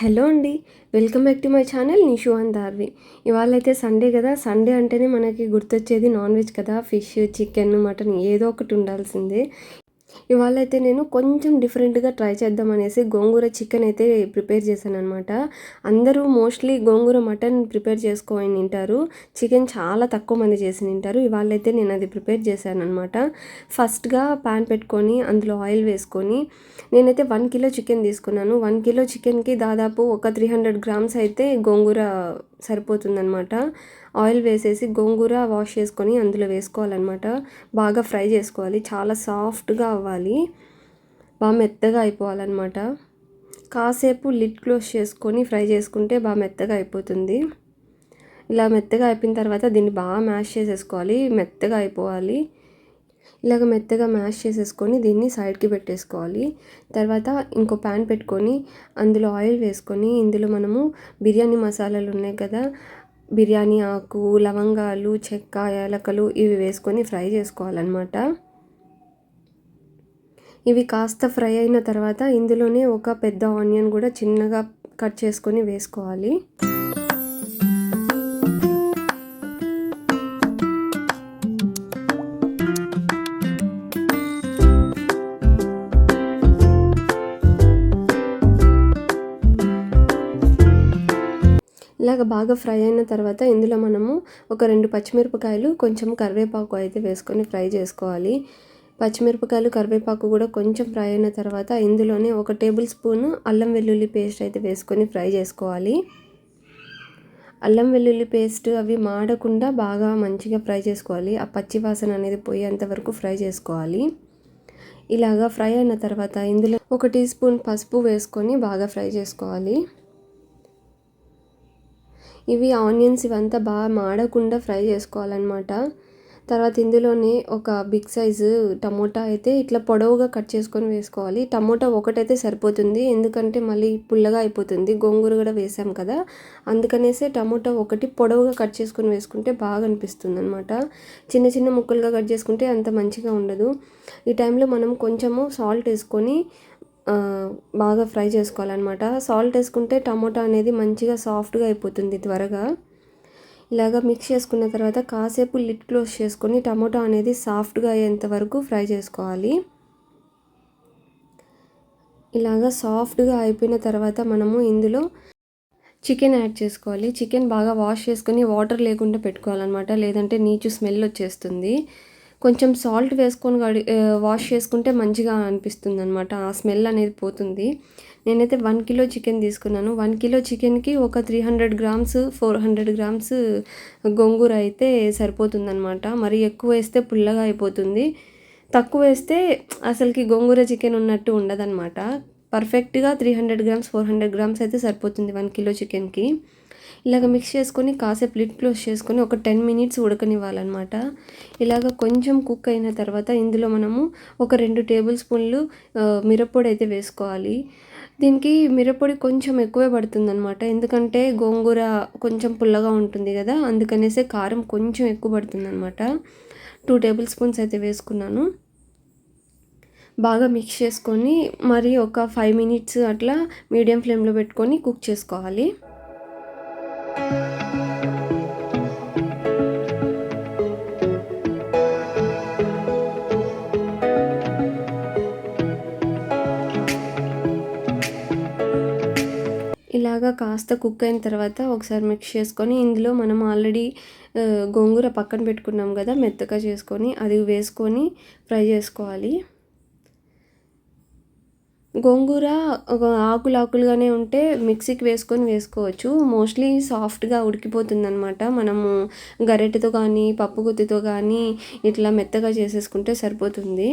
Hello అండి welcome back to my channel Nishu and Darvi. ఇవాళ అయితే సండే కదా సండే అంటేనే మనకి గుర్తొచ్చేది నాన్ వెజ్ కదా ఫిష్ చికెన్ మటన్ ఏదో ఒకటి ఉండాల్సిందే. ఇవాళ అయితే నేను కొంచెం డిఫరెంట్గా ట్రై చేద్దాం అనేసి గోంగూర చికెన్ అయితే ప్రిపేర్ చేశాను అనమాట అందరూ మోస్ట్లీ గోంగూర మటన్ ప్రిపేర్ చేసుకోని తింటారు. చికెన్ చాలా తక్కువ మంది చేసి తింటారు. ఇవాళ అయితే నేను అది ప్రిపేర్ చేశాను అనమాట ఫస్ట్గా ప్యాన్ పెట్టుకొని అందులో ఆయిల్ వేసుకొని నేనైతే వన్ కిలో చికెన్ తీసుకున్నాను. వన్ కిలో చికెన్కి దాదాపు ఒక త్రీ హండ్రెడ్ గ్రామ్స్ అయితే గోంగూర సరిపోతుందనమాట ఆయిల్ వేసేసి గోంగూర వాష్ చేసుకొని అందులో వేసుకోవాలన్నమాట. బాగా ఫ్రై చేసుకోవాలి. చాలా సాఫ్ట్గా అవ్వాలి. బాగా మెత్తగా అయిపోవాలన్నమాట. కాసేపు లిడ్ క్లోజ్ చేసుకొని ఫ్రై చేసుకుంటే బాగా మెత్తగా అయిపోతుంది. ఇలా మెత్తగా అయిపోయిన తర్వాత దీన్ని బాగా మ్యాష్ చేసేసుకోవాలి. మెత్తగా అయిపోవాలి. ఇలాగ మెత్తగా మ్యాష్ చేసేసుకొని దీన్ని సైడ్కి పెట్టేసుకోవాలి. తర్వాత ఇంకో ప్యాన్ పెట్టుకొని అందులో ఆయిల్ వేసుకొని ఇందులో మనము బిర్యానీ మసాలాలు ఉన్నాయి కదా బిర్యానీ ఆకు లవంగాలు చెక్క యాలకలు ఇవి వేసుకొని ఫ్రై చేసుకోవాలన్నమాట. ఇవి కాస్త ఫ్రై అయిన తర్వాత ఇందులోనే ఒక పెద్ద ఆనియన్ కూడా చిన్నగా కట్ చేసుకొని వేసుకోవాలి. ఇలాగ బాగా ఫ్రై అయిన తర్వాత ఇందులో మనము ఒక రెండు పచ్చిమిరపకాయలు కొంచెం కరివేపాకు అయితే వేసుకొని ఫ్రై చేసుకోవాలి. పచ్చిమిరపకాయలు కరివేపాకు కూడా కొంచెం ఫ్రై అయిన తర్వాత ఇందులోనే ఒక టేబుల్ స్పూన్ అల్లం వెల్లుల్లి పేస్ట్ అయితే వేసుకొని ఫ్రై చేసుకోవాలి. అల్లం వెల్లుల్లి పేస్ట్ అవి మాడకుండా బాగా మంచిగా ఫ్రై చేసుకోవాలి. ఆ పచ్చి వాసన అనేది పోయేంత వరకు ఫ్రై చేసుకోవాలి. ఇలాగా ఫ్రై అయిన తర్వాత ఇందులో ఒక టీ స్పూన్ పసుపు వేసుకొని బాగా ఫ్రై చేసుకోవాలి. ఇవి ఆనియన్స్ ఇవంతా బాగా మాడకుండా ఫ్రై చేసుకోవాలన్నమాట. తర్వాత ఇందులోనే ఒక బిగ్ సైజు టమోటా అయితే ఇట్లా పొడవుగా కట్ చేసుకొని వేసుకోవాలి. టమోటా ఒకటైతే సరిపోతుంది. ఎందుకంటే మళ్ళీ పుల్లగా అయిపోతుంది. గోంగూర కూడా వేసాం కదా. అందుకనేసి టమోటా ఒకటి పొడవుగా కట్ చేసుకొని వేసుకుంటే బాగా అనిపిస్తుంది అనమాట చిన్న చిన్న ముక్కలుగా కట్ చేసుకుంటే అంత మంచిగా ఉండదు. ఈ టైంలో మనం కొంచెము సాల్ట్ వేసుకొని బాగా ఫ్రై చేసుకోవాలన్నమాట. సాల్ట్ వేసుకుంటే టమోటా అనేది మంచిగా సాఫ్ట్గా అయిపోతుంది త్వరగా. ఇలాగ మిక్స్ చేసుకున్న తర్వాత కాసేపు లిడ్ క్లోజ్ చేసుకొని టమోటా అనేది సాఫ్ట్గా అయ్యేంత వరకు ఫ్రై చేసుకోవాలి. ఇలాగ సాఫ్ట్గా అయిపోయిన తర్వాత మనము ఇందులో చికెన్ యాడ్ చేసుకోవాలి. చికెన్ బాగా వాష్ చేసుకొని వాటర్ లేకుండా పెట్టుకోవాలన్నమాట. లేదంటే నీచు స్మెల్ వచ్చేస్తుంది. కొంచెం సాల్ట్ వేసుకొని కడి వాష్ చేసుకుంటే మంచిగా అనిపిస్తుంది అనమాట ఆ స్మెల్ అనేది పోతుంది. నేనైతే వన్ కిలో చికెన్ తీసుకున్నాను. వన్ కిలో చికెన్కి ఒక three hundred grams four hundred grams గోంగూర అయితే సరిపోతుందనమాట మరి ఎక్కువ వేస్తే పుల్లగా అయిపోతుంది. తక్కువ వేస్తే అసలుకి గోంగూర చికెన్ ఉన్నట్టు ఉండదన్నమాట. పర్ఫెక్ట్గా three hundred grams four hundred grams అయితే సరిపోతుంది వన్ కిలో చికెన్కి. ఇలాగ మిక్స్ చేసుకొని కాసేపు లిడ్ క్లోజ్ చేసుకొని ఒక టెన్ మినిట్స్ ఉడకనివ్వాలన్నమాట. ఇలాగ కొంచెం కుక్ అయిన తర్వాత ఇందులో మనము ఒక రెండు టేబుల్ స్పూన్లు మిరప్పొడి అయితే వేసుకోవాలి. దీనికి మిరప్పొడి కొంచెం ఎక్కువే పడుతుందనమాట ఎందుకంటే గోంగూర కొంచెం పుల్లగా ఉంటుంది కదా అందుకనేసి కారం కొంచెం ఎక్కువ పడుతుందనమాట టూ టేబుల్ స్పూన్స్ అయితే వేసుకున్నాను. బాగా మిక్స్ చేసుకొని మరి ఒక ఫైవ్ మినిట్స్ అట్లా మీడియం ఫ్లేమ్లో పెట్టుకొని కుక్ చేసుకోవాలి. బాగా కాస్త కుక్ అయిన తర్వాత ఒకసారి మిక్స్ చేసుకొని ఇందులో మనం ఆల్రెడీ గోంగూర పక్కన పెట్టుకున్నాం కదా మెత్తగా చేసుకొని అది వేసుకొని ఫ్రై చేసుకోవాలి. గోంగూర ఆకులు ఆకులుగానే ఉంటే మిక్సీకి వేసుకొని వేసుకోవచ్చు. మోస్ట్లీ సాఫ్ట్గా ఉడికిపోతుందనమాట మనము గరెటతో కానీ పప్పు గుత్తితో కానీ ఇట్లా మెత్తగా చేసేసుకుంటే సరిపోతుంది.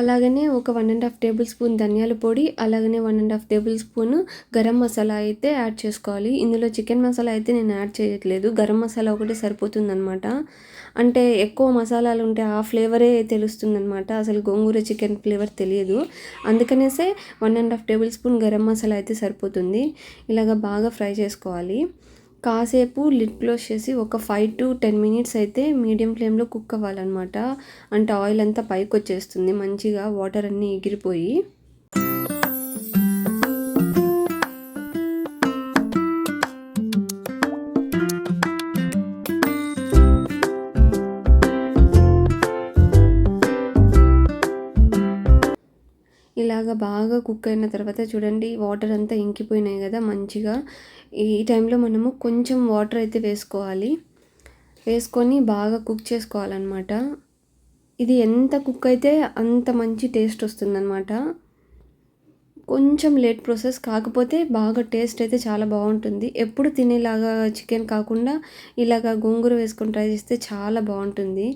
అలాగనే ఒక one and half tablespoon ధనియాల పొడి అలాగనే one and half tablespoon garam masala అయితే యాడ్ చేసుకోవాలి. ఇందులో చికెన్ మసాలా అయితే నేను యాడ్ చేయట్లేదు. గరం మసాలా ఒకటి సరిపోతుందనమాట అంటే ఎక్కువ మసాలాలు ఉంటే ఆ ఫ్లేవరే తెలుస్తుందనమాట అసలు గోంగూర చికెన్ ఫ్లేవర్ తెలియదు. అందుకనేసే one and half tablespoon garam masala అయితే సరిపోతుంది. ఇలాగ బాగా ఫ్రై చేసుకోవాలి. కాసేపు లిడ్ క్లోజ్ చేసి ఒక ఫైవ్ టు టెన్ మినిట్స్ అయితే మీడియం ఫ్లేమ్లో కుక్ అవ్వాలన్నమాట. అంటే ఆయిల్ అంతా పైకి వచ్చేస్తుంది మంచిగా వాటర్ అన్నీ ఎగిరిపోయి ఇలాగ బాగా కుక్ అయిన తర్వాత చూడండి వాటర్ అంతా ఇంకిపోయినాయి కదా మంచిగా. ఈ టైంలో మనము కొంచెం వాటర్ అయితే వేసుకోవాలి. వేసుకొని బాగా కుక్ చేసుకోవాలన్నమాట. ఇది ఎంత కుక్ అయితే అంత మంచి టేస్ట్ వస్తుందన్నమాట. కొంచెం లేట్ ప్రాసెస్ కాకపోతే బాగా టేస్ట్ అయితే చాలా బాగుంటుంది. ఎప్పుడు తినేలాగా చికెన్ కాకుండా ఇలాగ గోంగూర వేసుకొని ట్రై చేస్తే చాలా బాగుంటుంది.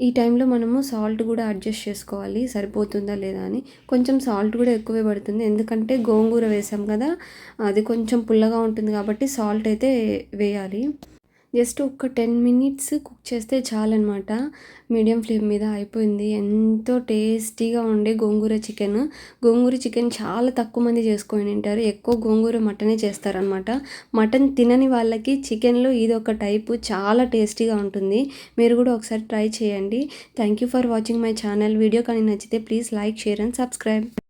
ఈ టైంలో మనము సాల్ట్ కూడా అడ్జస్ట్ చేసుకోవాలి. సరిపోతుందా లేదా అని. కొంచెం సాల్ట్ కూడా ఎక్కువే పడుతుంది. ఎందుకంటే గోంగూర వేసాం కదా అది కొంచెం పుల్లగా ఉంటుంది కాబట్టి సాల్ట్ అయితే వేయాలి. జస్ట్ ఒక టెన్ మినిట్స్ కుక్ చేస్తే చాలన్నమాట. మీడియం ఫ్లేమ్ మీద అయిపోయింది. ఎంతో టేస్టీగా ఉండే గోంగూర చికెన్. గోంగూర చికెన్ చాలా తక్కువ మంది చేసుకొని తింటారు. ఎక్కువ గోంగూర మటనే చేస్తారనమాట మటన్ తినని వాళ్ళకి చికెన్లో ఇది ఒక టైపు చాలా టేస్టీగా ఉంటుంది. మీరు కూడా ఒకసారి ట్రై చేయండి. Thank you for watching my channel. Video కానీ నచ్చితే please like share and subscribe.